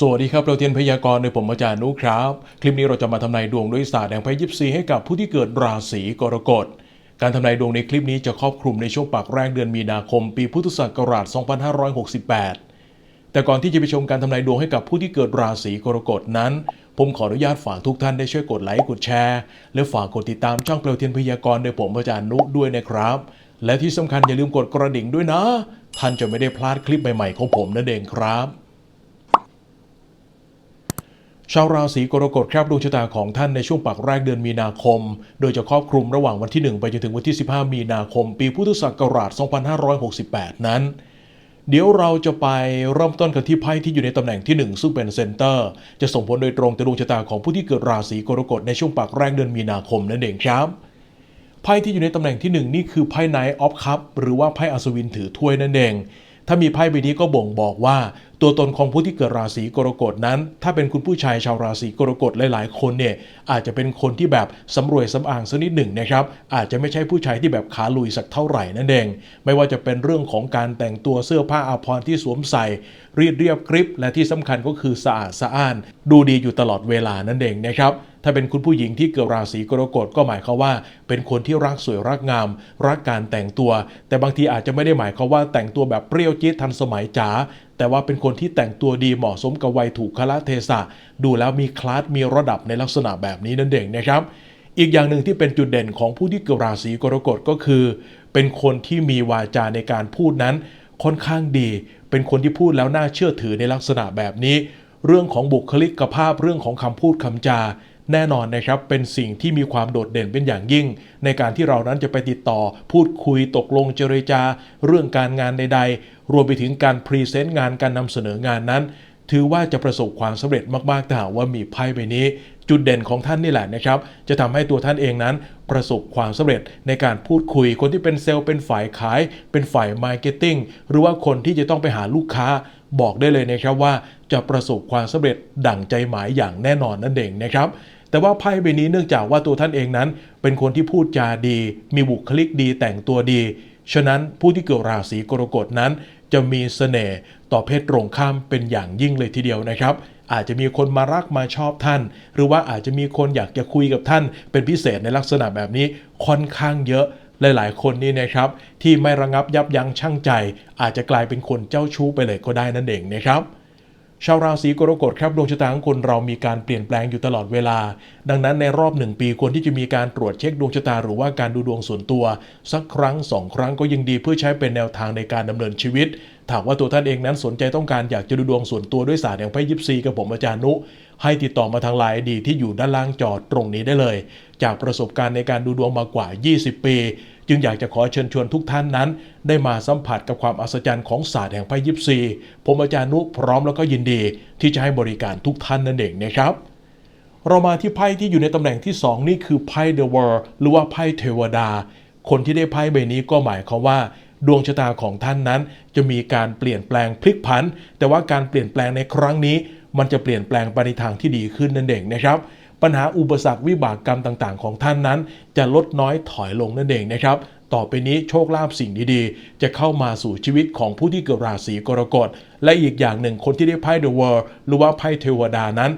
สวัสดีครับเราเทียนพยากรณ์โดยผมอาจารย์นุครับ คลิปนี้เราจะมาทำนายดวงด้วยศาสตร์แห่งไพ่ยิปซีให้กับผู้ที่เกิดราศีกรกฎ การทำนายดวงในคลิปนี้จะครอบคลุมในช่วงปากแรกเดือนมีนาคม ปีพุทธศักราช 2568 แต่ก่อนที่จะไปชมการทำนายดวงให้กับผู้ที่เกิดราศีกรกฎนั้น ผมขออนุญาตฝากทุกท่านได้ช่วยกดไลค์กดแชร์และฝากกดติดตามช่องเปลวเทียนพยากรณ์โดยผมอาจารย์นุด้วยนะครับ และที่สำคัญอย่าลืมกดกระดิ่งด้วยนะ ท่านจะไม่ได้พลาดคลิปใหม่ๆของผมนั่นเองครับ ชาวราศีกรกฎครับดวงชะตาของท่านในช่วงปากแรกเดือนมีนาคม โดยจะครอบคลุมระหว่างวันที่ 1 ไปจนถึงวันที่ 15 มีนาคม ปีพุทธศักราช 2568 นั้น เดี๋ยวเราจะไปเริ่มต้นกันที่ไพ่ที่อยู่ในตำแหน่งที่ 1 ซึ่งเป็นเซนเตอร์ จะส่งผลโดยตรงต่อดวงชะตาของผู้ที่เกิดราศีกรกฎในช่วงปากแรกเดือนมีนาคมนั่นเองครับไพ่ที่อยู่ในตำแหน่งที่หนึ่งนี่คือไพ่ไนท์ออฟคัพหรือว่าไพ่อัศวินถือถ้วยนั่นเองถ้ามีไพ่ใบนี้ก็บ่งบอกว่าตัวตนของผู้ที่เกิดราศีกรกฎนั้น ถ้าเป็นคุณผู้ชายชาวราศีกรกฎหลายๆ คนเนี่ยอาจจะเป็นคนที่แบบสำรวยสำอางสักนิดหนึ่งนะครับอาจจะไม่ใช่ผู้ชายที่แบบขาลุยสักเท่าไหร่นั่นเองไม่ว่าจะเป็นเรื่องของการแต่งตัวเสื้อผ้าอาภรณ์ที่สวมใส่เรียบเรียบกริบและที่สำคัญก็คือสะอาดสะอ้าน ดูดีอยู่ตลอดเวลานั่นเองนะครับถ้าเป็นคุณผู้หญิงที่เกิดราศีกรกฎก็หมายความว่า เป็นคนที่รักสวยรักงาม รักการแต่งตัว แต่บางทีอาจจะไม่ได้หมายความว่าแต่งตัวแบบเปรี้ยวจี๊ดทันสมัยจ๋า แต่ว่าเป็นคนที่แต่งตัวดีเหมาะสมกับวัยถูกคละเทศะ ดูแล้วมีคลาสมีระดับในลักษณะแบบนี้นั่นเองนะครับ อีกอย่างหนึ่งที่เป็นจุดเด่นของผู้ที่เกิดราศีกรกฎก็คือ เป็นคนที่มีวาจาในการพูดนั้นค่อนข้างดี เป็นคนที่พูดแล้วน่าเชื่อถือในลักษณะแบบนี้ เรื่องของบุคลิกภาพเรื่องของคำพูดคำจา แน่นอนนะครับเป็นสิ่งที่มีความโดดเด่นเป็นอย่างยิ่ง ในการที่เรานั้นจะไปติดต่อ พูดคุยตกลงเจรจา เรื่องการงานใด ๆ รวมไปถึงการพรีเซนต์งานการนำเสนองานนั้น ถือว่าจะประสบความสำเร็จมากๆถ้าหากว่ามีไพ่ใบนี้ จุดเด่นของท่านนี่แหละนะครับ จะทำให้ตัวท่านเองนั้นประสบความสำเร็จในการพูดคุย คนที่เป็นเซลล์เป็นฝ่ายขาย เป็นฝ่ายมาร์เก็ตติ้งหรือว่าคนที่จะต้องไปหาลูกค้าบอกได้เลยนะครับว่าจะประสบความสำเร็จดั่งใจหมายอย่างแน่นอนนั่นเองนะครับแต่ว่าไพ่ใบนี้เนื่องจากว่าตัวท่านเองนั้น เป็นคนที่พูดจาดี มีบุคลิกดีแต่งตัวดี ฉะนั้นผู้ที่เกิดราศีกรกฎนั้น จะมีเสน่ห์ต่อเพศตรงข้ามเป็นอย่างยิ่งเลยทีเดียวนะครับ อาจจะมีคนมารักมาชอบท่าน หรือว่าอาจจะมีคนอยากจะคุยกับท่าน เป็นพิเศษในลักษณะแบบนี้ค่อนข้างเยอะหลายๆ คนนี่นะครับ ที่ไม่ระงับยับยั้งชั่งใจ อาจจะกลายเป็นคนเจ้าชู้ไปเลยก็ได้นั่นเองนะครับ ชาวราศีกรกฎครับดวงชะตาของคนเรามีการเปลี่ยนแปลงอยู่ตลอดเวลา ดังนั้นในรอบหนึ่งปีควรที่จะมีการตรวจเช็คดวงชะตาหรือว่าการดูดวงส่วนตัว สักครั้งสองครั้งก็ยังดีเพื่อใช้เป็นแนวทางในการดำเนินชีวิตถากว่าตัวท่านเองนั้นสนใจต้องการอยากจะดูดวงส่วนตัวด้วยศาสตร์แห่งไพ่ยิปซีกับผมอาจารย์นุ ให้ติดต่อมาทางไลน์ดีที่อยู่ด้านล่างจอตรงนี้ได้เลย จากประสบการณ์ในการดูดวงมากว่า 20 ปี จึงอยากจะขอเชิญชวนทุกท่านนั้น ได้มาสัมผัสกับความอัศจรรย์ของศาสตร์แห่งไพ่ยิปซี ผมอาจารย์นุพร้อมแล้วก็ยินดี ที่จะให้บริการทุกท่านนั่นเองนะครับ เรามาที่ไพ่ที่อยู่ในตำแหน่งที่ 2 นี่คือไพ่ The World หรือว่าไพ่เทวดา คนที่ได้ไพ่ใบนี้ก็หมายความว่าดวงชะตาของท่านนั้น จะมีการเปลี่ยนแปลงพลิกผัน แต่ว่าการเปลี่ยนแปลงในครั้งนี้ มันจะเปลี่ยนแปลงไปในทางที่ดีขึ้นนั่นเองนะครับ ปัญหาอุปสรรควิบากกรรมต่างๆ ของท่านนั้น จะลดน้อยถอยลงนั่นเองนะครับต่อไปนี้โชคลาภสิ่งดีๆ จะเข้ามาสู่ชีวิตของผู้ที่เกิดราศีกรกฎ และอีกอย่างหนึ่งคนที่ได้ไพ่ The World หรือว่าไพ่เทวดานั้น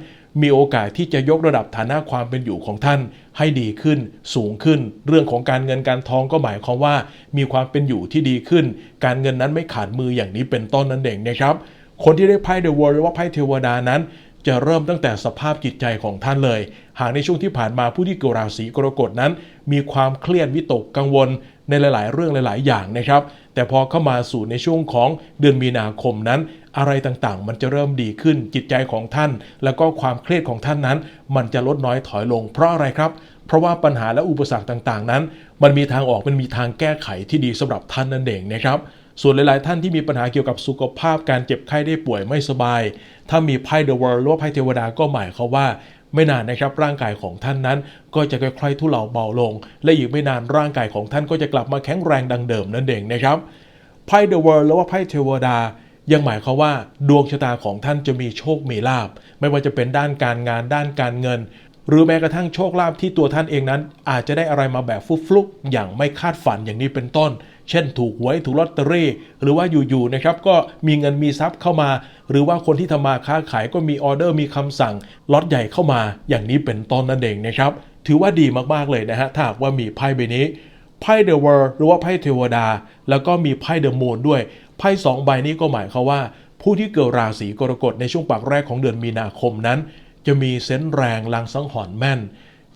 มีโอกาสที่จะยกระดับฐานะความเป็นอยู่ของท่าน ให้ดีขึ้น สูงขึ้น เรื่องของการเงินการทองก็หมายความว่า มีความเป็นอยู่ที่ดีขึ้น การเงินนั้นไม่ขาดมืออย่างนี้เป็นต้นนั่นเองนะครับคนที่ได้ไพ่ The World หรือว่าไพ่เทวดานั้น จะเริ่มตั้งแต่สภาพจิตใจของท่านเลย หากในช่วงที่ผ่านมาผู้ที่เกิดราศีกรกฎนั้น มีความเครียดวิตกกังวลในหลาย ๆ เรื่องหลาย ๆ อย่างนะครับ แต่พอเข้ามาสู่ในช่วงของเดือนมีนาคมนั้น อะไรต่างๆ มันจะเริ่มดีขึ้นจิตใจของท่าน แล้วก็ความเครียดของท่านนั้น มันจะลดน้อยถอยลง เพราะอะไรครับ เพราะว่าปัญหาและอุปสรรคต่าง ๆ นั้น มันมีทางออกมันมีทางแก้ไขที่ดีสำหรับท่านนั่นเองนะครับ ส่วนหลาย ๆ ท่านที่มีปัญหาเกี่ยวกับสุขภาพการเจ็บไข้ได้ป่วยไม่สบาย ถ้ามีไพ่ The World หรือว่าไพ่เทวดาก็หมายความว่าไม่นานนะครับร่างกายของท่านนั้น ก็จะค่อย ๆ ทุเลาเบาลง และอีกไม่นานร่างกายของท่านก็จะกลับมาแข็งแรงดังเดิมนั่นเองนะครับไพ่ The World หรือว่าไพ่เทวดายังหมายความว่าดวงชะตาของท่านจะมีโชค มีลาบ ไม่ว่าจะเป็นด้านการงานด้านการเงิน หรือแม้กระทั่งโชคลาภที่ตัวท่านเองนั้น อาจจะได้อะไรมาแบบฟุกๆอย่างไม่คาดฝันอย่างนี้เป็นต้น เช่นถูกหวยถูกลอตเตอรี่ หรือว่าอยู่ๆนะครับก็มีเงินมีทรัพย์เข้ามา หรือว่าคนที่ทำมาค้าขายก็มีออเดอร์มีคำสั่งล็อตใหญ่เข้ามา อย่างนี้เป็นต้นนั่นเองนะครับ ถือว่าดีมากๆเลยนะฮะถ้าหากว่ามีไพ่ใบนี้ไพ่เดอะเวิร์หรือว่าไพ่เทวดา แล้วก็มีไพ่เดอะมูนด้วยไพ่สองใบนี้ก็หมายความว่า ผู้ที่เกิดราศีกรกฎในช่วงปากแรกของเดือนมีนาคมนั้น จะมีเซนส์แรงลางสังหรณ์แม่น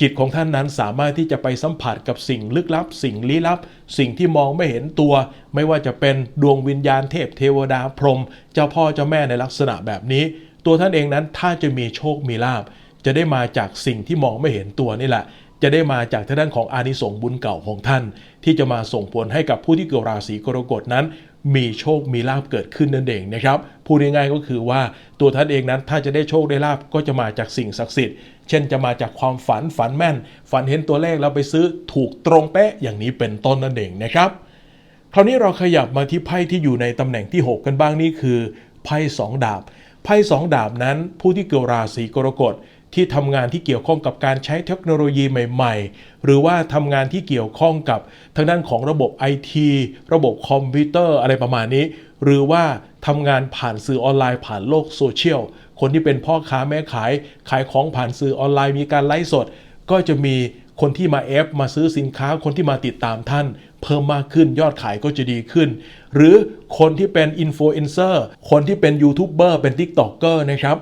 จิตของท่านนั้นสามารถที่จะไปสัมผัสกับสิ่งลึกลับ สิ่งลี้ลับ สิ่งที่มองไม่เห็นตัว ไม่ว่าจะเป็นดวงวิญญาณเทพเทวดาพรหมเจ้าพ่อเจ้าแม่ในลักษณะแบบนี้ ตัวท่านเองนั้นถ้าจะมีโชคมีลาบ จะได้มาจากสิ่งที่มองไม่เห็นตัวนี่แหละจะได้มาจากทางด้านของอานิสงส์บุญเก่าของท่าน ที่จะมาส่งผลให้กับผู้ที่เกิดราศีกรกฎนั้น มีโชคมีลาบเกิดขึ้นนั่นเองนะครับพูดง่ายๆก็คือว่าตัวท่านเองนั้นถ้าจะได้โชคได้ลาบก็จะมาจากสิ่งศักดิ์สิทธิ์ เช่นจะมาจากความฝันฝันแม่น ฝันเห็นตัวเลขแล้วไปซื้อถูกตรงเป๊ะอย่างนี้เป็นต้นนั่นเองนะครับคราวนี้เราขยับมาที่ไพ่ที่อยู่ในตำแหน่งที่ 6 กันบ้างนี่คือไพ่สองดาบไพ่สองดาบนั้นผู้ที่เกิดราศีกรกฎ ที่ทำงานที่เกี่ยวข้องกับการใช้เทคโนโลยีใหม่ ๆ หรือว่าทำงานที่เกี่ยวข้องกับทางด้านของระบบไอทีระบบคอมพิวเตอร์อะไรประมาณนี้ หรือว่าทำงานผ่านสื่อออนไลน์ผ่านโลกโซเชียล คนที่เป็นพ่อค้าแม่ขาย ขายของผ่านสื่อออนไลน์มีการไลฟ์สด ก็จะมีคนที่มาเอฟมาซื้อสินค้าคนที่มาติดตามท่าน เพิ่มมากขึ้นยอดขายก็จะดีขึ้น หรือคนที่เป็นอินฟลูเอนเซอร์คนที่เป็นยูทูบเบอร์เป็นทิกตอกเกอร์นะครับ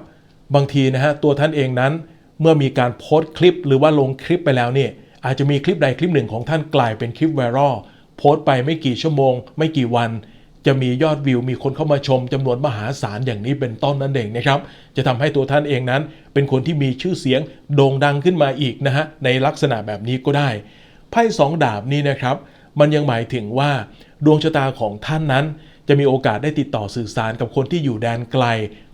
บางทีนะฮะตัวท่านเองนั้น เมื่อมีการโพสต์คลิป หรือว่าลงคลิปไปแล้วเนี่ยอาจจะมีคลิปใดคลิปหนึ่งของท่านกลายเป็นคลิปไวรัลโพสต์ไปไม่กี่ชั่วโมง ไม่กี่วัน จะมียอดวิว มีคนเข้ามาชมจำนวนมหาศาลอย่างนี้เป็นต้นนั่นเองนะครับจะทำให้ตัวท่านเองนั้น เป็นคนที่มีชื่อเสียงโด่งดังขึ้นมาอีกนะฮะในลักษณะแบบนี้ก็ได้ไพ่สองดาบนี้นะครับ มันยังหมายถึงว่าดวงชะตาของท่านนั้น จะมีโอกาสได้ติดต่อสื่อสารกับคนที่อยู่แดนไกล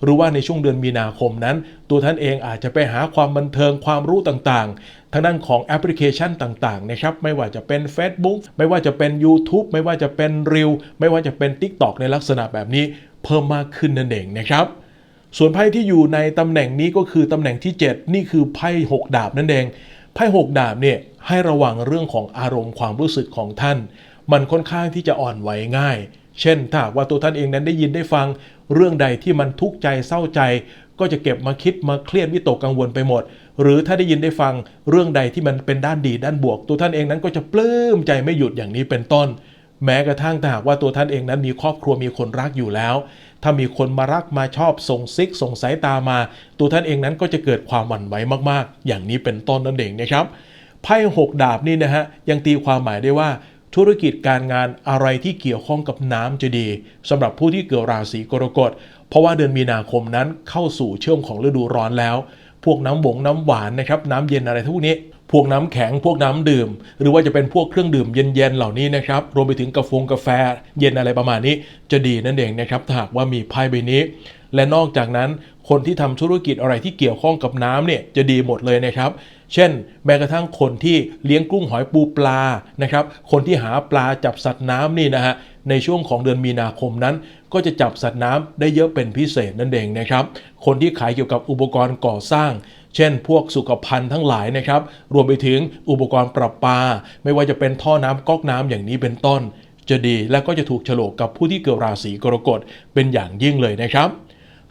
หรือว่าในช่วงเดือนมีนาคมนั้น ตัวท่านเองอาจจะไปหาความบันเทิงความรู้ต่างๆ ทางด้านของแอปพลิเคชันต่างๆนะครับไม่ว่าจะเป็น Facebook ไม่ว่าจะเป็น YouTube ไม่ว่าจะเป็น r e e l ไม่ว่าจะเป็น TikTok ในลักษณะแบบนี้เพิ่มมากขึ้นนั่นเองนะครับส่วนไพ่ที่อยู่ในตำแหน่งนี้ก็คือตำแหน่งที่ 7 นี่คือไพ่6ดาบนั่นเองไพ่6ดาบเนี่ยให้ระวังเรื่องของอารมณ์ความรู้สึกของท่าน มันค่อนข้างที่จะอ่อนไหวง่าย เช่นถ้าว่าตัวท่านเองนั้นได้ยินได้ฟังเรื่องใดที่มันทุกข์ใจเศร้าใจ ก็จะเก็บมาคิดมาเครียดวิตกกังวลไปหมด หรือถ้าได้ยินได้ฟังเรื่องใดที่มันเป็นด้านดีด้านบวก ตัวท่านเองนั้นก็จะปลื้มใจไม่หยุดอย่างนี้เป็นต้น แม้กระทั่งถ้าหากว่าตัวท่านเองนั้นมีครอบครัวมีคนรักอยู่แล้ว ถ้ามีคนมารักมาชอบส่งซิกส่งสายตามา ตัวท่านเองนั้นก็จะเกิดความหวั่นไหวมากๆ อย่างนี้เป็นต้นนั่นเองนะครับไพ่หกดาบนี่นะฮะยังตีความหมายได้ว่า ธุรกิจการงานอะไรที่เกี่ยวข้องกับน้ำจะดีสำหรับผู้ที่เกิดราศีกรกฎ เพราะว่าเดือนมีนาคมนั้นเข้าสู่ช่วงของฤดูร้อนแล้ว พวกน้ำบงน้ำหวานนะครับน้ำเย็นอะไรทุกนี้พวกน้ำแข็งพวกน้ำดื่ม หรือว่าจะเป็นพวกเครื่องดื่มเย็นๆเหล่านี้นะครับรวมไปถึงกาแฟกาแฟ เย็นอะไรประมาณนี้ จะดีนั่นเองนะครับถ้าหากว่ามีไพ่ใบนี้ และนอกจากนั้นคนที่ทำธุรกิจอะไรที่เกี่ยวข้องกับน้ำเนี่ยจะดีหมดเลยนะครับ เช่น แม้กระทั่งคนที่เลี้ยงกุ้งหอยปูปลานะครับคนที่หาปลาจับสัตว์น้ำนี่นะฮะในช่วงของเดือนมีนาคมนั้น ก็จะจับสัตว์น้ำได้เยอะเป็นพิเศษนั่นเองนะครับ คนที่ขายเกี่ยวกับอุปกรณ์ก่อสร้าง เช่น พวกสุขภัณฑ์ทั้งหลายนะครับ รวมไปถึงอุปกรณ์ประปา ไม่ว่าจะเป็นท่อน้ำก๊อกน้ำอย่างนี้เป็นต้น จะดีและก็จะถูกฉลกกับผู้ที่เกิดราศีกรกฎเป็นอย่างยิ่งเลยนะครับ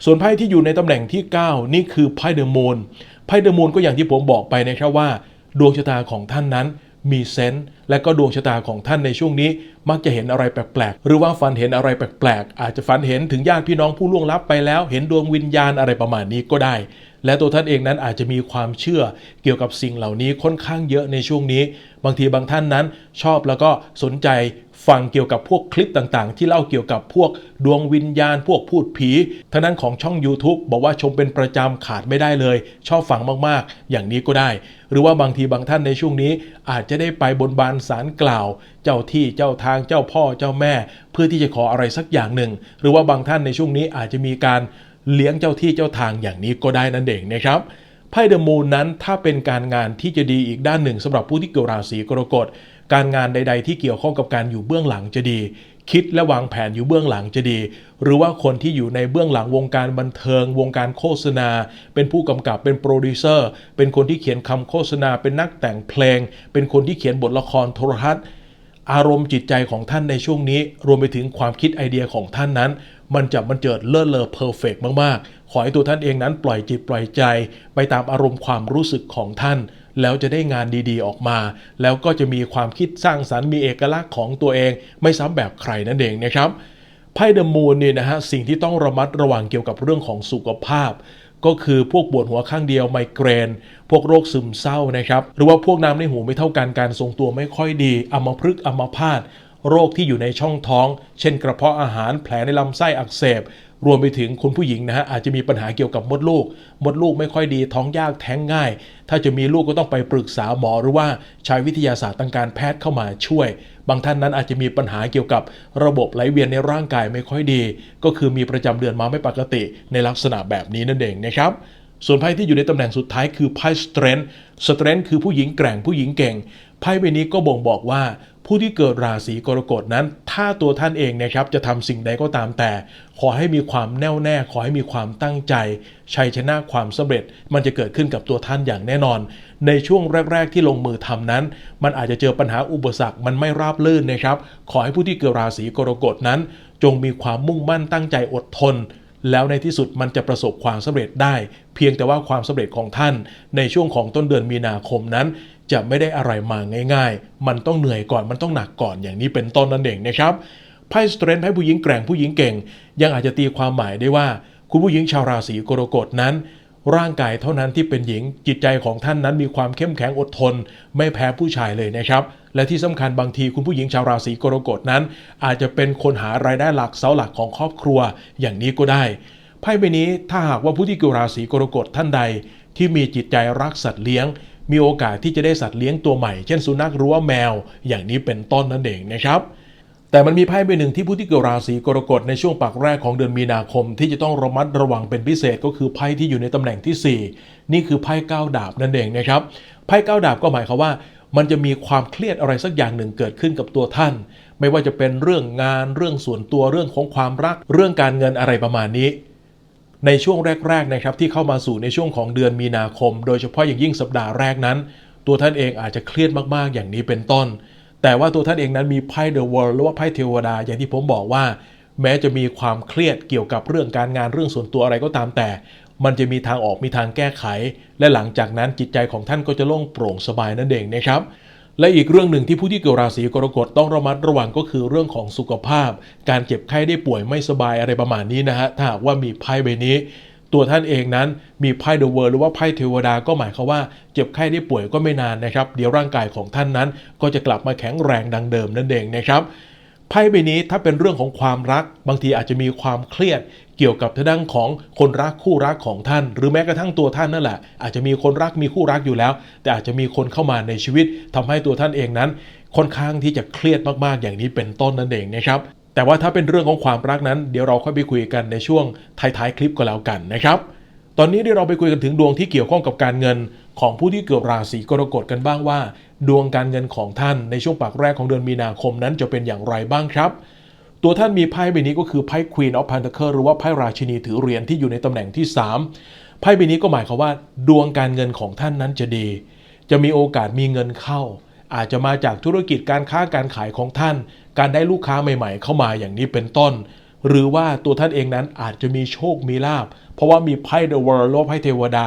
ส่วนไพ่ที่อยู่ในตำแหน่งที่ 9 นี่คือไพ่เดอะมูน ไพ่เดอะมูนก็อย่างที่ผมบอกไปนะครับว่า ดวงชะตาของท่านนั้นมีเซนต์และก็ดวงชะตาของท่านในช่วงนี้ มักจะเห็นอะไรแปลกๆ หรือว่าฝันเห็นอะไรแปลกๆ อาจจะฝันเห็นถึงญาติพี่น้องผู้ล่วงลับไปแล้ว เห็นดวงวิญญาณอะไรประมาณนี้ก็ได้ และตัวท่านเองนั้นอาจจะมีความเชื่อเกี่ยวกับสิ่งเหล่านี้ค่อนข้างเยอะในช่วงนี้ บางทีบางท่านนั้นชอบแล้วก็สนใจฟังเกี่ยวกับพวกคลิปต่างๆ ที่เล่าเกี่ยวกับพวกดวงวิญญาณ พวกพูดผีทั้งนั้นของช่อง YouTube บอกว่าชมเป็นประจำขาดไม่ได้เลย ชอบฟังมากๆ อย่างนี้ก็ได้ หรือว่าบางทีบางท่านในช่วงนี้ อาจจะได้ไปบนบานสารกล่าว เจ้าที่เจ้าทางเจ้าพ่อเจ้าแม่ เพื่อที่จะขออะไรสักอย่างหนึ่ง หรือว่าบางท่านในช่วงนี้อาจจะมีการ เลี้ยงเจ้าที่เจ้าทางอย่างนี้ก็ได้นั่นเองนะครับไพ่เดอะมูนนั้นถ้าเป็นการงานที่จะดีอีกด้านหนึ่งสำหรับผู้ที่เกิดราศีกรกฎการงานใด ๆ ที่เกี่ยวข้องกับการอยู่เบื้องหลังจะดี คิดและวางแผนอยู่เบื้องหลังจะดี หรือว่าคนที่อยู่ในเบื้องหลังวงการบันเทิง วงการโฆษณา เป็นผู้กำกับเป็นโปรดิวเซอร์เป็นคนที่เขียนคำโฆษณา เป็นนักแต่งเพลง เป็นคนที่เขียนบทละครโทรทัศน์ อารมณ์จิตใจของท่านในช่วงนี้ รวมไปถึงความคิดไอเดียของท่านนั้น มันจะมันเจิดเลิศเลอเพอร์เฟกมากๆ ขอให้ตัวท่านเองนั้นปล่อยจิตปล่อยใจ ไปตามอารมณ์ความรู้สึกของท่าน แล้วจะได้งานดีๆออกมา แล้วก็จะมีความคิดสร้างสรรค์มีเอกลักษณ์ของตัวเอง ไม่ซ้ำแบบใครนั่นเองนะครับไพ่เดอะมูนเนี่ยนะฮะสิ่งที่ต้องระมัดระวังเกี่ยวกับเรื่องของสุขภาพ ก็คือพวกปวดหัวข้างเดียวไมเกรน พวกโรคซึมเศร้านะครับ หรือว่าพวกน้ำในหูไม่เท่ากันการทรงตัวไม่ค่อยดีอัมพฤกษ์อัมพาตโรคที่อยู่ในช่องท้อง เช่นกระเพาะอาหารแผลในลำไส้อักเสบ รวมไปถึงคุณผู้หญิงนะฮะอาจจะมีปัญหาเกี่ยวกับมดลูก มดลูกไม่ค่อยดีท้องยากแท้งง่าย ถ้าจะมีลูกก็ต้องไปปรึกษาหมอหรือว่าใช้วิทยาศาสตร์ทางการแพทย์เข้ามาช่วย บางท่านนั้นอาจจะมีปัญหาเกี่ยวกับระบบไหลเวียนในร่างกายไม่ค่อยดี ก็คือมีประจำเดือนมาไม่ปกติในลักษณะแบบนี้นั่นเองนะครับส่วนไพ่ที่อยู่ในตำแหน่งสุดท้ายคือไพ่สเตรนท์สเตรนท์คือผู้หญิงแกร่งผู้หญิงเก่ง ไพ่ใบนี้ก็บ่งบอกว่า ผู้ที่เกิดราศีกรกฎนั้น ถ้าตัวท่านเองนะครับจะทำสิ่งใดก็ตามแต่ ขอให้มีความแน่วแน่ ขอให้มีความตั้งใจ ชัยชนะความสำเร็จ มันจะเกิดขึ้นกับตัวท่านอย่างแน่นอน ในช่วงแรก ๆ ที่ลงมือทำนั้น มันอาจจะเจอปัญหาอุปสรรคมันไม่ราบรื่นนะครับ ขอให้ผู้ที่เกิดราศีกรกฎนั้น จงมีความมุ่งมั่นตั้งใจอดทนแล้วในที่สุดมันจะประสบความสำเร็จได้ เพียงแต่ว่าความสำเร็จของท่าน ในช่วงของต้นเดือนมีนาคมนั้น จะไม่ได้อะไรมาง่าย ๆ มันต้องเหนื่อยก่อนมันต้องหนักก่อนอย่างนี้เป็นต้นนั่นเองนะครับไพ่สเตรนท์ไพ่ผู้หญิงแกร่งผู้หญิงเก่ง ยังอาจจะตีความหมายได้ว่า คุณผู้หญิงชาวราศีกรกฎนั้น ร่างกายเท่านั้นที่เป็นหญิงจิตใจของท่านนั้นมีความเข้มแข็งอดทน ไม่แพ้ผู้ชายเลยนะครับและที่สำคัญบางทีคุณผู้หญิงชาวราศีกรกฎนั้น อาจจะเป็นคนหารายได้หลักเสาหลักของครอบครัวอย่างนี้ก็ได้ไพ่ใบนี้ถ้าหากว่าผู้ที่เกิดราศีกรกฎท่านใด ที่มีจิตใจรักสัตว์เลี้ยง มีโอกาสที่จะได้สัตว์เลี้ยงตัวใหม่ เช่นสุนัขหรือว่าแมว อย่างนี้เป็นต้นนั่นเองนะครับ แต่มันมีไพ่ใบหนึ่งที่ผู้ที่เกิดราศีกรกฎในช่วงปักแรกของเดือนมีนาคม ที่จะต้องระมัดระวังเป็นพิเศษก็คือไพ่ที่อยู่ในตำแหน่งที่ 4 นี่คือไพ่ก้าวดาบนั่นเองนะครับไพ่ก้าวดาบก็หมายความว่ามันจะมีความเครียดอะไรสักอย่างหนึ่งเกิดขึ้นกับตัวท่าน ไม่ว่าจะเป็นเรื่องงานเรื่องส่วนตัวเรื่องของความรัก เรื่องการเงินอะไรประมาณนี้ ในช่วงแรกๆนะครับที่เข้ามาสู่ในช่วงของเดือนมีนาคม โดยเฉพาะอย่างยิ่งสัปดาห์แรกนั้น ตัวท่านเองอาจจะเครียดมากๆ อย่างนี้เป็นต้น แต่ว่าตัวท่านเองนั้นมีไพ่เดอะเวิลด์หรือว่าไพ่เทวดา อย่างที่ผมบอกว่า แม้จะมีความเครียดเกี่ยวกับเรื่องการงานเรื่องส่วนตัวอะไรก็ตามแต่ มันจะมีทางออกมีทางแก้ไข และหลังจากนั้นจิตใจของท่านก็จะโล่งโปร่งสบายนั่นเองนะครับ และอีกเรื่องหนึ่งที่ผู้ที่เกิดราศีกรกฎต้องระมัดระวังก็คือเรื่องของสุขภาพ การเจ็บไข้ได้ป่วยไม่สบายอะไรประมาณนี้นะฮะถ้าหากว่ามีไพ่ใบนี้ ตัวท่านเองนั้นมีไพ่เดอะเวิร์หรือว่าไพ่เทวดาก็หมายความว่าเจ็บไข้ได้ป่วยก็ไม่นานนะครับ เดี๋ยวร่างกายของท่านนั้น ก็จะกลับมาแข็งแรงดังเดิมนั่นเองนะครับไพ่ใบนี้ถ้าเป็นเรื่องของความรัก บางทีอาจจะมีความเครียด เกี่ยวกับทางด้านของคนรักคู่รักของท่าน หรือแม้กระทั่งตัวท่านนั่นแหละอาจจะมีคนรักมีคู่รักอยู่แล้ว แต่อาจจะมีคนเข้ามาในชีวิตทำให้ตัวท่านเองนั้น ค่อนข้างที่จะเครียดมากๆ อย่างนี้เป็นต้นนั่นเองนะครับแต่ว่าถ้าเป็นเรื่องของความรักนั้น เดี๋ยวเราค่อยไปคุยกันในช่วงท้ายๆคลิปก็แล้วกันนะครับตอนนี้เดี๋ยวเราไปคุยกันถึงดวงที่เกี่ยวข้องกับการเงิน ของผู้ที่เกิดราศีกรกฎกันบ้างว่า ดวงการเงินของท่านในช่วงปากแรกของเดือนมีนาคมนั้นจะเป็นอย่างไรบ้างครับ ตัวท่านมีไพ่ใบนี้ก็คือไพ่ Queen of Pentacles หรือว่าไพ่ราชินีถือเหรียญที่อยู่ในตำแหน่งที่ 3 ไพ่ใบนี้ก็หมายความว่า ดวงการเงินของท่านนั้นจะดี จะมีโอกาสมีเงินเข้า อาจจะมาจากธุรกิจการค้าการขายของท่าน การได้ลูกค้าใหม่ ๆ เข้ามาอย่างนี้เป็นต้น หรือว่าตัวท่านเองนั้นอาจจะมีโชคมีลาบเพราะว่ามีไพ่ The World หรือว่ไพ่เทวดา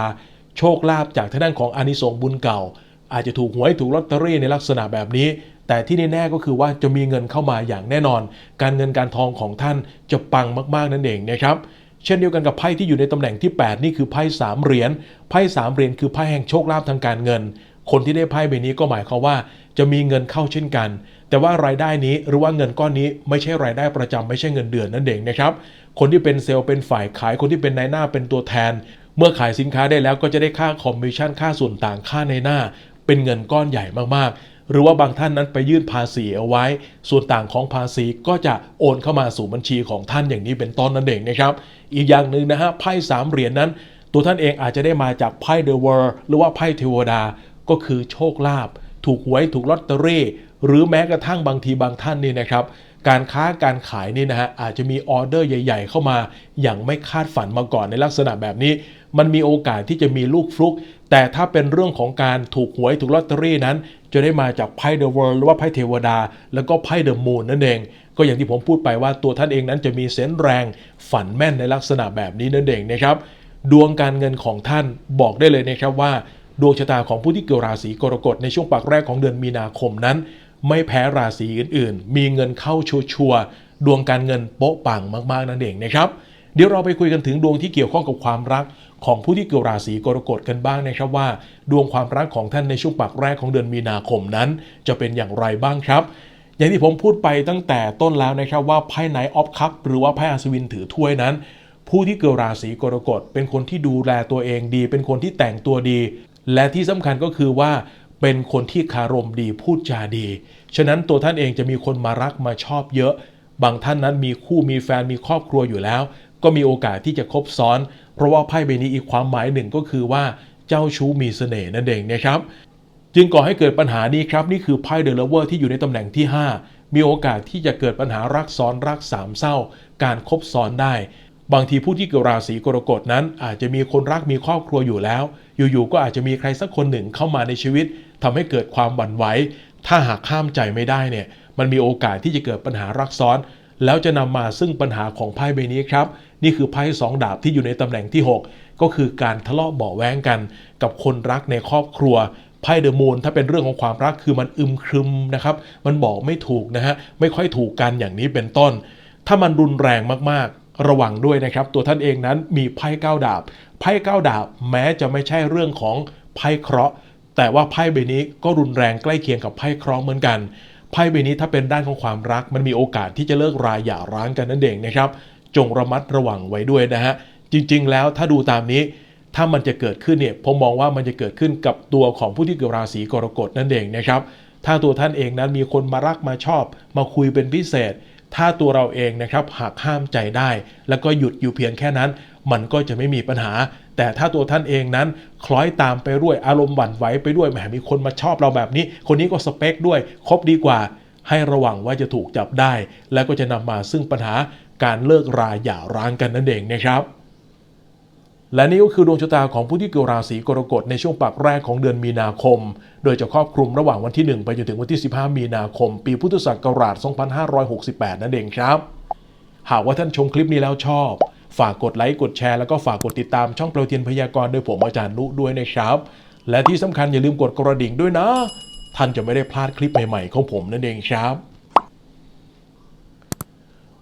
โชคลาภจากทางด้านของอานิสงส์บุญเก่า อาจจะถูกหวยถูกลอตเตอรี่ในลักษณะแบบนี้ แต่ที่แน่ๆก็คือว่าจะมีเงินเข้ามาอย่างแน่นอน การเงินการทองของท่านจะปังมากๆนั่นเองนะครับเช่นเดียวกันกับไพ่ที่อยู่ในตำแหน่งที่ 8 นี่คือไพ่สามเหรียญไพ่สามเหรียญคือไพ่แห่งโชคลาภทางการเงิน คนที่ได้ไพ่ใบนี้ก็หมายความว่าจะมีเงินเข้าเช่นกัน แต่ว่ารายได้นี้หรือว่าเงินก้อนนี้ไม่ใช่รายได้ประจำไม่ใช่เงินเดือนนั่นเองนะครับคนที่เป็นเซลล์เป็นฝ่ายขายคนที่เป็นนายหน้าเป็นตัวแทน เมื่อขายสินค้าได้แล้วก็จะได้ค่าคอมมิชชั่นค่าส่วนต่างค่าในหน้า เป็นเงินก้อนใหญ่มากๆ หรือว่าบางท่านนั้นไปยื่นภาษีเอาไว้ ส่วนต่างของภาษีก็จะโอนเข้ามาสู่บัญชีของท่านอย่างนี้เป็นต้นนั่นเองนะครับ อีกอย่างหนึ่งนะฮะไพ่สามเหรียญนั้น ตัวท่านเองอาจจะได้มาจากไพ่เดอะเวิร์หรือว่าไพ่เทวดา ก็คือโชคลาภถูกหวยถูกลอตเตอรี่ หรือแม้กระทั่งบางทีบางท่านนี่นะครับการค้าการขายนี่นะฮะอาจจะมีออเดอร์ใหญ่ ๆ เข้ามา อย่างไม่คาดฝันมาก่อนในลักษณะแบบนี้ มันมีโอกาสที่จะมีลูกฟลุก แต่ถ้าเป็นเรื่องของการถูกหวยถูกลอตเตอรี่นั้น จะได้มาจากไพ่เดอะเวิร์หรือว่าไพ่เทวดา แล้วก็ไพ่เดอะมูนนั่นเอง ก็อย่างที่ผมพูดไปว่าตัวท่านเองนั้นจะมีเซนส์แรงฝันแม่นในลักษณะแบบนี้นั่นเองนะครับ ดวงการเงินของท่านบอกได้เลยนะครับว่า ดวงชะตาของผู้ที่เกิดราศีกรกฎในช่วงปากแรกของเดือนมีนาคมนั้น ไม่แพ้ราศีอื่น ๆ มีเงินเข้าชัวร์ดวงการเงินโป๊ะปังมากๆนั่นเองนะครับเดี๋ยวเราไปคุยกันถึงดวงที่เกี่ยวข้องกับความรัก ของผู้ที่เกิดราศีกรกฎกันบ้างนะครับว่า ดวงความรักของท่านในช่วงปากแรกของเดือนมีนาคมนั้น จะเป็นอย่างไรบ้างครับอย่างที่ผมพูดไปตั้งแต่ต้นแล้วนะครับว่าไพ่ไนออฟคัพหรือว่าไพ่อัศวินถือถ้วยนั้น ผู้ที่เกิดราศีกรกฎเป็นคนที่ดูแลตัวเองดี เป็นคนที่แต่งตัวดี และที่สำคัญก็คือว่าเป็นคนที่คารมดีพูดจาดี ฉะนั้นตัวท่านเองจะมีคนมารักมาชอบเยอะ บางท่านนั้นมีคู่มีแฟนมีครอบครัวอยู่แล้ว ก็มีโอกาสที่จะคบซ้อน เพราะว่าไพ่ใบนี้อีกความหมายหนึ่งก็คือว่าเจ้าชู้มีเสน่ห์นั่นเองนะครับจึงก่อให้เกิดปัญหานี้ครับ นี่คือไพ่เดอะเลเวอร์ที่อยู่ในตำแหน่งที่ 5 มีโอกาสที่จะเกิดปัญหารักซ้อนรักสามเศร้า การคบซ้อนได้ บางทีผู้ที่เกิดราศีกรกฎนั้น อาจจะมีคนรักมีครอบครัวอยู่แล้ว อยู่ๆก็อาจจะมีใครสักคนหนึ่งเข้ามาในชีวิตทำให้เกิดความหวั่นไหวถ้าหากข้ามใจไม่ได้เนี่ยมันมีโอกาสที่จะเกิดปัญหารักซ้อน แล้วจะนำมาซึ่งปัญหาของไพ่ใบนี้ครับ นี่คือไพ่สองดาบที่อยู่ในตำแหน่งที่ 6 ก็คือการทะเลาะเบาแว้งกัน กับคนรักในครอบครัวไพ่เดอะมูนถ้าเป็นเรื่องของความรักคือมันอึมครึมนะครับ มันบอกไม่ถูกนะฮะไม่ค่อยถูกกันอย่างนี้เป็นต้น ถ้ามันรุนแรงมากๆ ระวังด้วยนะครับ ตัวท่านเองนั้นมีไพ่เก้าดาบไพ่เก้าดาบแม้จะไม่ใช่เรื่องของไพ่เคราะห์แต่ว่าไพ่ใบนี้ก็รุนแรงใกล้เคียงกับไพ่เคราะห์เหมือนกัน ไพ่ใบนี้ถ้าเป็นด้านของความรัก มันมีโอกาสที่จะเลิกรายหย่าร้างกันนั่นเองนะครับ จงระมัดระวังไว้ด้วยนะฮะจริง ๆ แล้วถ้าดูตามนี้ถ้ามันจะเกิดขึ้นเนี่ยผมมองว่ามันจะเกิดขึ้นกับตัวของผู้ที่เกิดราศีกรกฎนั่นเองนะครับถ้าตัวท่านเองนั้นมีคนมารักมาชอบ มาคุยเป็นพิเศษ ถ้าตัวเราเองนะครับหากห้ามใจได้ แล้วก็หยุดอยู่เพียงแค่นั้น มันก็จะไม่มีปัญหา แต่ถ้าตัวท่านเองนั้น คล้อยตามไปด้วยอารมณ์หวั่นไหวไปด้วยแหมมีคนมาชอบเราแบบนี้ คนนี้ก็สเปคด้วยคบดีกว่า ให้ระวังว่าจะถูกจับได้ แล้วก็จะนำมาซึ่งปัญหาการเลิกราหย่าร้างกันนั่นเองนะครับ และนี่ก็คือดวงชะตาของผู้ที่เกิดราศีกรกฎในช่วงปากแรกของเดือนมีนาคม โดยจะครอบคลุมระหว่างวันที่ 1 ไปจนถึงวันที่ 15 มีนาคม ปีพุทธศักราช 2568 นั่นเองครับ หากว่าท่านชมคลิปนี้แล้วชอบ ฝากกดไลค์ กดแชร์ แล้วก็ฝากกดติดตามช่องเปลวเทียนพยากรณ์โดยผมอาจารย์นุด้วยนะครับ และที่สำคัญอย่าลืมกดกระดิ่งด้วยนะ ท่านจะไม่ได้พลาดคลิปใหม่ๆของผมนั่นเองครับ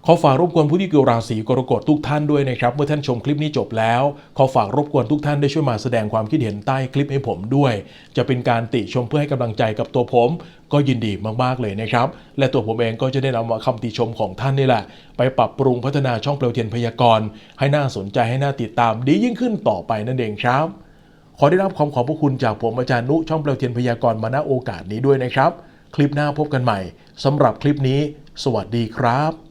ขอฝากรบกวนผู้ที่เกิดราศีกรกฎทุกท่านด้วยนะครับ เมื่อท่านชมคลิปนี้จบแล้ว ขอฝากรบกวนทุกท่านได้ช่วยมาแสดงความคิดเห็นใต้คลิปให้ผมด้วย จะเป็นการติชมเพื่อให้กำลังใจกับตัวผม ก็ยินดีมากๆเลยนะครับ และตัวผมเองก็จะได้นำคำติชมของท่านนี่แหละ ไปปรับปรุงพัฒนาช่องเปลวเทียนพยากรณ์ให้น่าสนใจให้น่าติดตามดียิ่งขึ้นต่อไปนั่นเองครับ ขอได้รับความขอบพระคุณจากผมอาจารย์นุช่องเปลวเทียนพยากรณ์มาณโอกาสนี้ด้วยนะครับ คลิปหน้าพบกันใหม่สำหรับคลิปนี้ สวัสดีครับ